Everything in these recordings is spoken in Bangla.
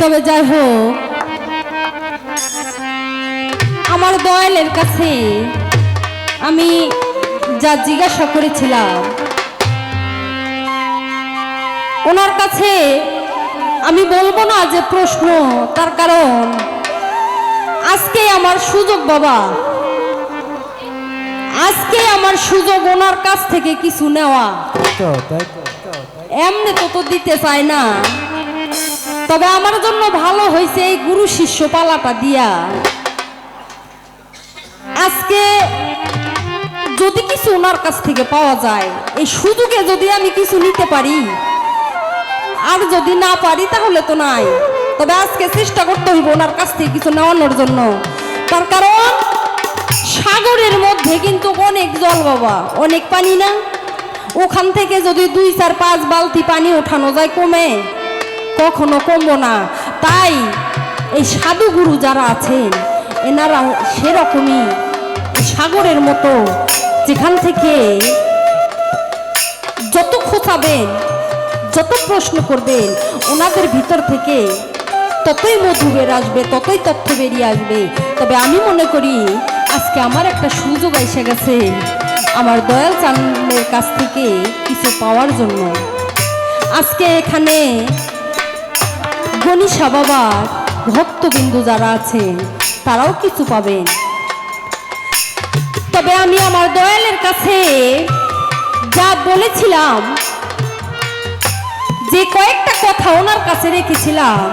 তবে যাই হোক আমার দয়ালের কাছে আমি যা জিজ্ঞাসা করেছিলাম ওনার কাছে আমি বলব না যে প্রশ্ন তার কারণ আজকে আমার সুযোগ বাবা আজকে আমার সুযোগ ওনার কাছ থেকে কিছু নেওয়া। এমনি তো তো দিতে চায় না। তবে আমার জন্য ভালো হয়েছে এই গুরু শিষ্য পালাটা দিয়া। আজকে যদি কিছু ওনার কাছ থেকে পাওয়া যায়, এই সুযোগে যদি আমি কিছু নিতে পারি, আর যদি না পারি তাহলে তো নাই। তবে আজকে চেষ্টা করতে হইব ওনার কাছ থেকে কিছু নেওয়ানোর জন্য। তার কারণ, সাগরের মধ্যে কিন্তু অনেক জল বাবা, অনেক পানি না। ওখান থেকে যদি দুই চার, পাঁচ বালতি পানি ওঠানো যায় কমে। কখনো কমবো না। তাই এই সাধুগুরু যারা আছেন, এনারা সেরকমই সাগরের মতো যেখান থেকে যত খোঁচাবেন, যত প্রশ্ন করবেন, ওনাদের ভিতর থেকে ততই মধু বের আসবে, ততই তথ্য বেরিয়ে আসবে। তবে আমি মনে করি, আজকে আমার একটা সুযোগ এসে গেছে আমার দয়াল চান্দের কাছ থেকে কিছু পাওয়ার জন্য। আজকে এখানে গণিসা বাবার ভক্তবিন্দু যারা আছেন তারাও কিছু পাবেন। তবে আমি আমার দয়ালের কাছে যা বলেছিলাম, যে কয়েকটা কথা ওনার কাছে রেখেছিলাম,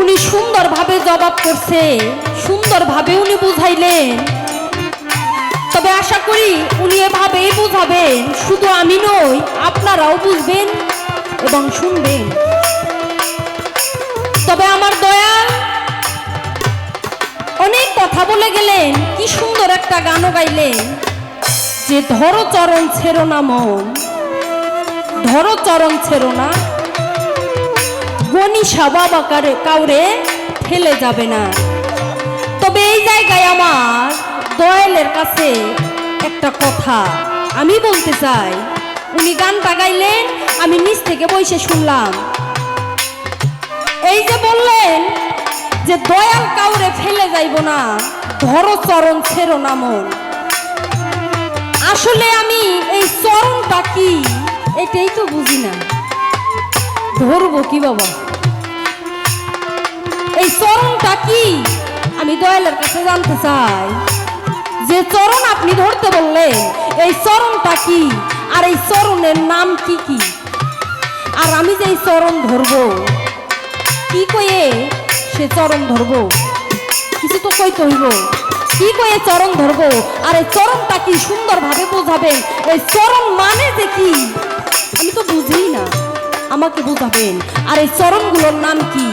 উনি সুন্দরভাবে জবাব করছে, সুন্দরভাবে উনি বুঝাইলেন। তবে আশা করি উনি এভাবেই বুঝাবেন, শুধু আমি নই, আপনারাও বুঝবেন এবং শুনবেন। তবে আমার দয়াল, অনেক কথা বলে গেলেন, কি সুন্দর একটা গানও গাইলেন। যে ধরো চরণ ছেড়ো না মন, ধরো চরণ ছেড়ো না গণিসা বাবা কারে, কাউরে ফেলে যাবে না। তবে এই জায়গায় আমার দয়ালের কাছে একটা কথা আমি বলতে চাই। উনি গানটা গাইলেন আমি নিচ থেকে বসে শুনলাম। এই যে বললেন যে দয়াল কাউরে ফেলে যাইব না ধরো চরণ ছেড়ো না মন। আসলে আমি এই চরণটা কি, এটাই তো বুঝি না। ধরবো কি বাবা? এই চরণটা কি, আমি দয়ালের কাছে জানতে চাই। যে চরণ আপনি ধরতে বললেন, এই চরণটা কি, আর এই চরণের নাম কি কি? আর আমি যে এই চরণ ধরবো কি কয়ে সে চরণ ধরবো? কিছু তো কইতে হইব। কি কয়ে চরণ ধরবো? আর চরণটা কি সুন্দরভাবে বোঝাবেন এই চরণ মানে যে কি? আমি তো বুঝি না। আমাকে বোঝাবেন। আর এই চরণগুলোর নাম কি?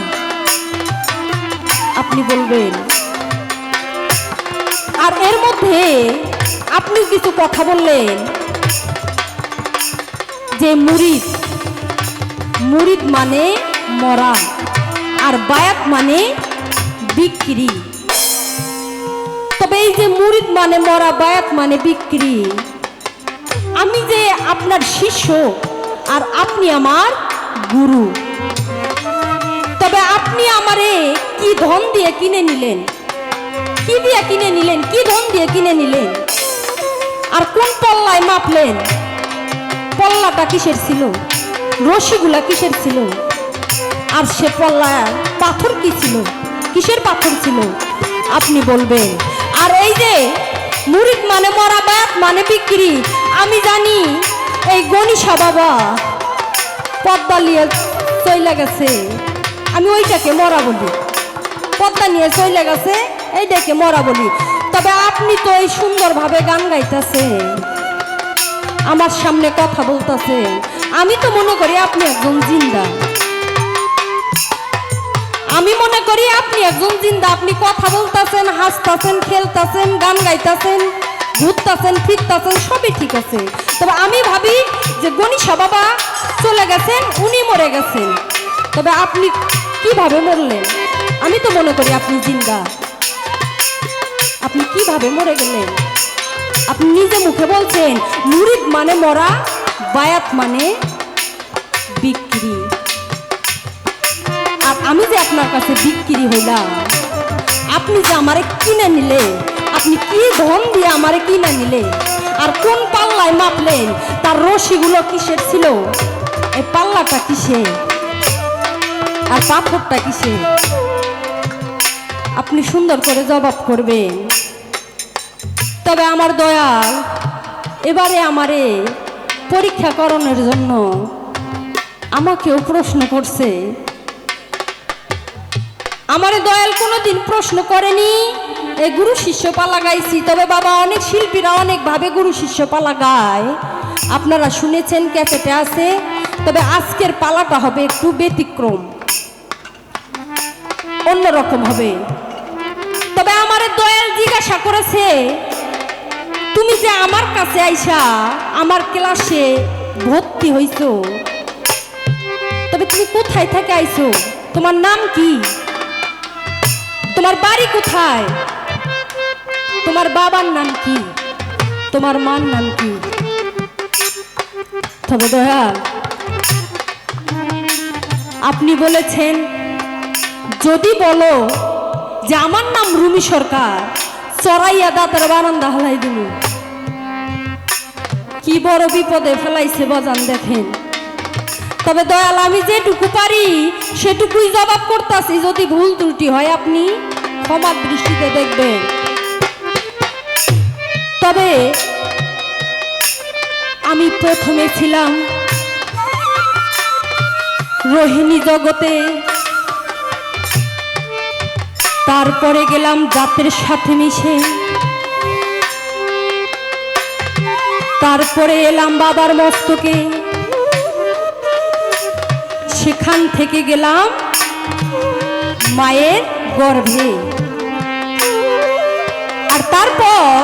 আপনি বলবেন। আর এর মধ্যে আপনি কিছু কথা বললেন। যে মুরিদ। মুরিদ মানে মরা। আর বায়াত মানে বিক্রি। তবে এই যে মুরিদ মানে মরা, বায়াত মানে বিক্রি। আমি যে আপনার শিষ্য আর আপনি আমার গুরু। তবে আপনি আমারে কি ধন দিয়ে কিনে নিলেন? কি দিয়ে কিনে নিলেন? কি ধন দিয়ে কিনে নিলেন? আর কোন পল্লায় মাপলেন? পল্লাটা কিসের ছিল? রশিগুলা কিসের ছিল? আর সে পল্লায় পাথর কি ছিল? কিসের পাথর ছিল? আপনি বলবেন। আর এই যে মুরিদ মানে মরা বাত মানে বিক্রি, আমি জানি এই গণিসা বাবা পদ্মা নিয়ে চলে গেছে। আমি ওইটাকে মরা বলি। পদ্মা নিয়ে চলে গেছে, এইটাকে মরা বলি। তবে আপনি তো এই সুন্দরভাবে গান গাইতেছে আমার সামনে কথা বলতেছে আমি তো মনে করি আপনি একজন জিন্দা। আমি মনে করি আপনি একজন জিন্দা, আপনি কথা বলতেছেন, হাসতেছেন, খেলতেছেন, গান গাইতেছেন, ঘুরতেছেন, ফিরতেছেন, সবই ঠিক আছে। তবে আমি ভাবি যে গণিসা বাবা চলে গেছেন, উনি মরে গেছেন। তবে আপনি কীভাবে মরলেন? আমি তো মনে করি আপনি জিন্দা। আপনি কীভাবে মরে গেলেন? আপনি নিজে মুখে বলছেন, মুরিদ মানে মরা, বায়াত মানে বিক্রি। আমি যে আপনার কাছে বিক্রি হইলাম, আপনি যে আমারে কিনে নিলে, আপনি কি ধন দিয়ে আমারে কিনে নিলে, আর কোন পাল্লায় মাপলেন, তার রশিগুলো কিসের ছিল? এই পাল্লাটা কিসের আর পাথরটা কিসের আপনি সুন্দর করে জবাব করবেন। তবে আমার দয়াল, এবারে আমারে পরীক্ষা করণের জন্য আমাকেও প্রশ্ন করছে আমারে দয়াল কোনোদিন প্রশ্ন করেনি এই গুরু শিষ্য পালা গাইছি তবে বাবা, অনেক শিল্পীরা অনেকভাবে গুরু শিষ্য পালা গায় আপনারা শুনেছেন ক্যাসেটে আছে, তবে আজকের পালাটা হবে একটু ব্যতিক্রম। অন্যরকম হবে। তবে আমার দয়াল জিজ্ঞাসা করেছে, তুমি যে আমার কাছে আইসা আমার ক্লাসে ভর্তি হইছো, তবে তুমি কোথায় থেকে আইছো তোমার নাম কি? তোমার বাড়ি কোথায়? তোমার বাবার নাম কি? তোমার মার নাম কি? তবে দয়াল আপনি বলেছেন, যদি বলো যে আমার নাম রুমি সরকার, চড়াইয়া দাঁতের বারান্দা হলাই দিল কি বড় বিপদে ফেলাইছে বাজান দেখেন। তবে দয়াল, আমি যেটুকু পারি, সেটুকুই জবাব করতেছি, যদি ভুল ত্রুটি হয় আপনি। ক্ষমার দৃষ্টিতে দেখবেন। তবে আমি প্রথমে ছিলাম রোহিণী জগতে। তারপরে গেলাম জাতের সাথে মিশে। তারপরে এলাম বাবার মস্তকে। সেখান থেকে গেলাম মায়ের গর্ভে। আর তারপর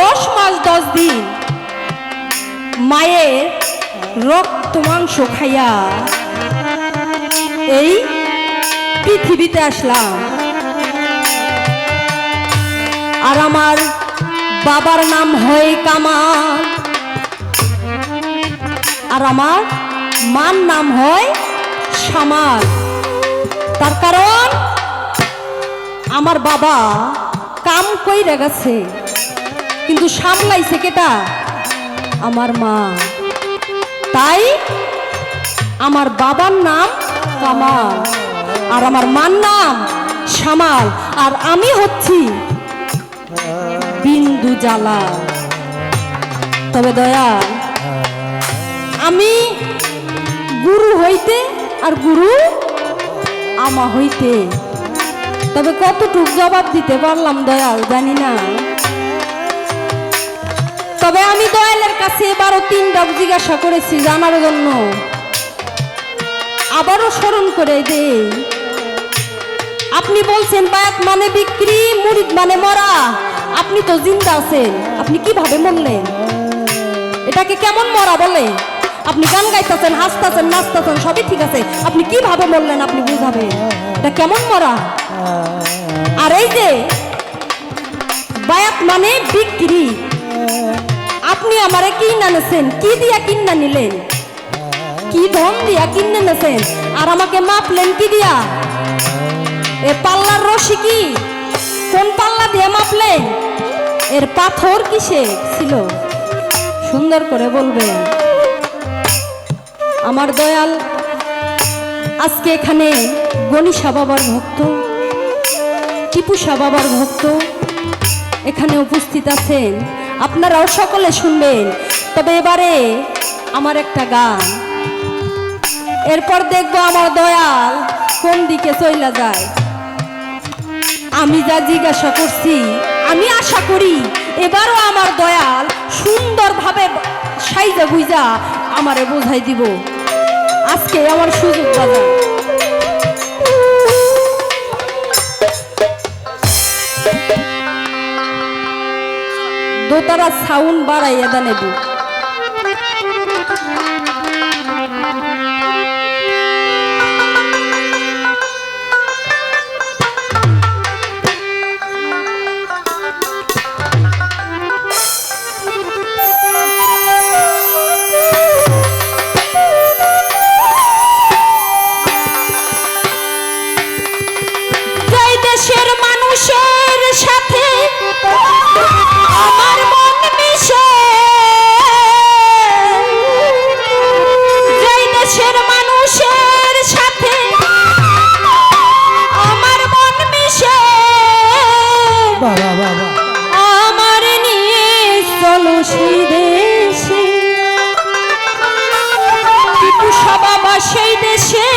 দশ মাস দশ দিন মায়ের রক্ত মাংস খাইয়া এই পৃথিবীতে আসলাম। আর আমার বাবার নাম হয় কামাল। আর আমার মার নাম হয় সামাল। তার কারণ আমার বাবা কাম কইরা গেছে, কিন্তু সামলাইছে কেটা? আমার মা। তাই আমার বাবার নাম কামাল, আর আমার মার নাম সামাল, আর আমি হচ্ছি বিন্দু জ্বালা তবে দয়া আমি গুরু হইতে আর গুরু আমা হইতে তবে কতটুক জবাব দিতে পারলাম দয়াল জানি না। তবে আমি দয়ালের কাছে এবারও তিনটা জিজ্ঞাসা করেছি জানার জন্য। আবারও স্মরণ করে দে আপনি বলছেন, বায়াত মানে বিক্রি মুরিদ মানে মরা। আপনি তো জিন্দা আছেন, আপনি কীভাবে মরলেন? এটাকে কেমন মরা বলে? আপনি গান গাইতেছেন, হাসতেছেন, নাচতেছেন, সবই ঠিক আছে। আপনি কীভাবে মরলেন আপনি বুঝাবেন? এটা কেমন মরা? আর এই যে বায়াত মানে বিক্রি। আপনি আমারে কি নানেছেন কি দিয়া কিন্না নিলেন? কি ধন দিয়া কিনে নেছেন? আর আমাকে মাপলেন কি দিয়া? এ পাল্লার রশি কি? কোন পাল্লা দিয়ে মাপলেন? এর পাথর কিসে ছিল? সুন্দর করে বলবেন। আমার দয়াল, আজকে এখানে গণিসা বাবার ভক্ত। টিপুসা বাবার ভক্ত। এখানে উপস্থিত আছেন। আপনারাও সকলে শুনবেন। তবে এবারে আমার একটা গান। এরপর দেখব আমার দয়াল কোন দিকে চইলা যায়। আমি যা জিজ্ঞাসা করছি, আমি আশা করি এবারও আমার দয়াল সুন্দরভাবে সাইজা গুইজা আমারে বোঝাই দিব। আজকে আমার সুযোগ বাজার। দোতারা সাউন্ড বাড়াইয়া দেন সেই দেশে